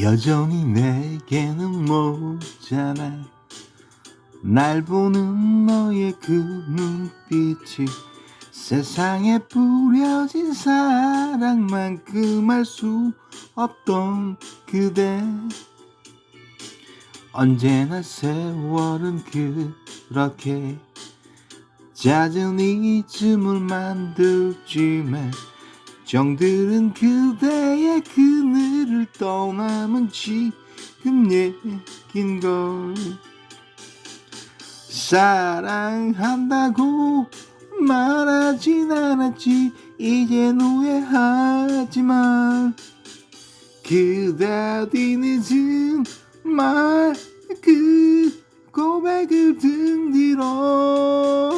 여전히 내게는 모자라. 날 보는 너의 그 눈빛이 세상에 뿌려진 사랑만큼 할 수 없던 그대. 언제나 세월은 그렇게 잦은 잊음을 만들지만 정들은 그대의 떠나면 지금 얘긴걸. 사랑한다고 말하진 않았지 이젠 후회하지만. 그대 뒤늦은 말 그 고백을 등 뒤로.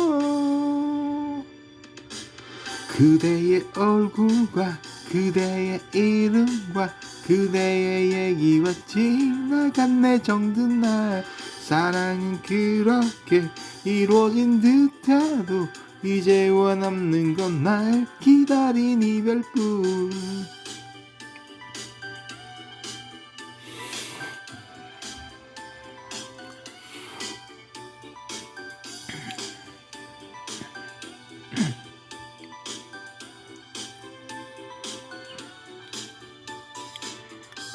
그대의 얼굴과 그대의 이름과 그대의 얘기와 지나간 내 정든 날. 사랑은 그렇게 이루어진 듯해도 이제와 남는 건 날 기다린 이별뿐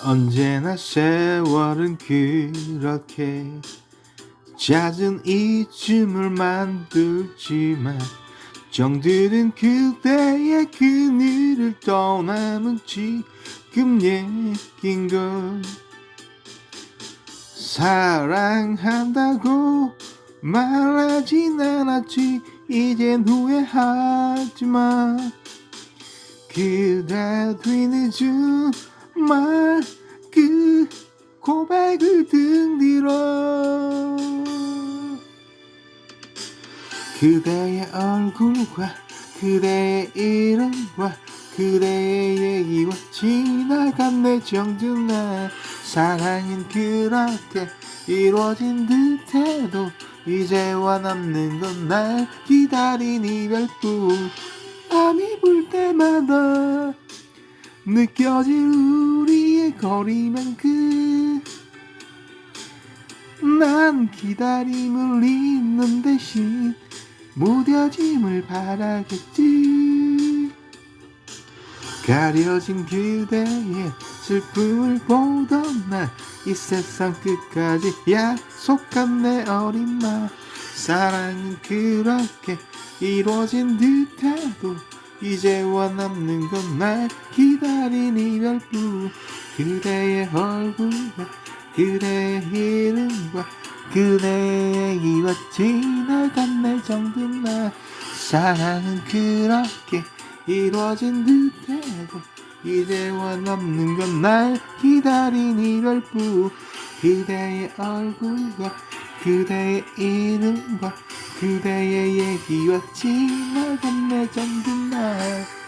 언제나 세월은 그렇게 잦은 잊음을 만들지만 정들은 그대의 그늘을 떠나면 지금 얘긴걸. 사랑한다고 말하진 않았지. 이젠 후회하지만 그대 뒤늦은 말 그 고백을 등 뒤로 그대의 얼굴과 그대의 이름과 그대의 얘기와 지나간 내날 사랑은 그렇게 이루어진 듯해도 이제와 남는 건 날 기다린 이별뿐 밤이 불 때마다 느껴질 거리만큼 난 기다림을 잊는 대신 무뎌짐을 바라겠지. 가려진 그대의 슬픔을 보던 날 이 세상 끝까지 약속한 내 어린 말. 사랑은 그렇게 이루어진 듯해도 이제와 남는 건 날 기다린 이별뿐. 그대의 얼굴과 그대의 이름과 그대의 얘기와 지나간 날 사랑은 그렇게 이루어진 듯해도 이제와 남는 건 날 기다린 이별뿐. 그대의 얼굴과 그대의 이름과 그대의 얘기와 지나간 내 정든 날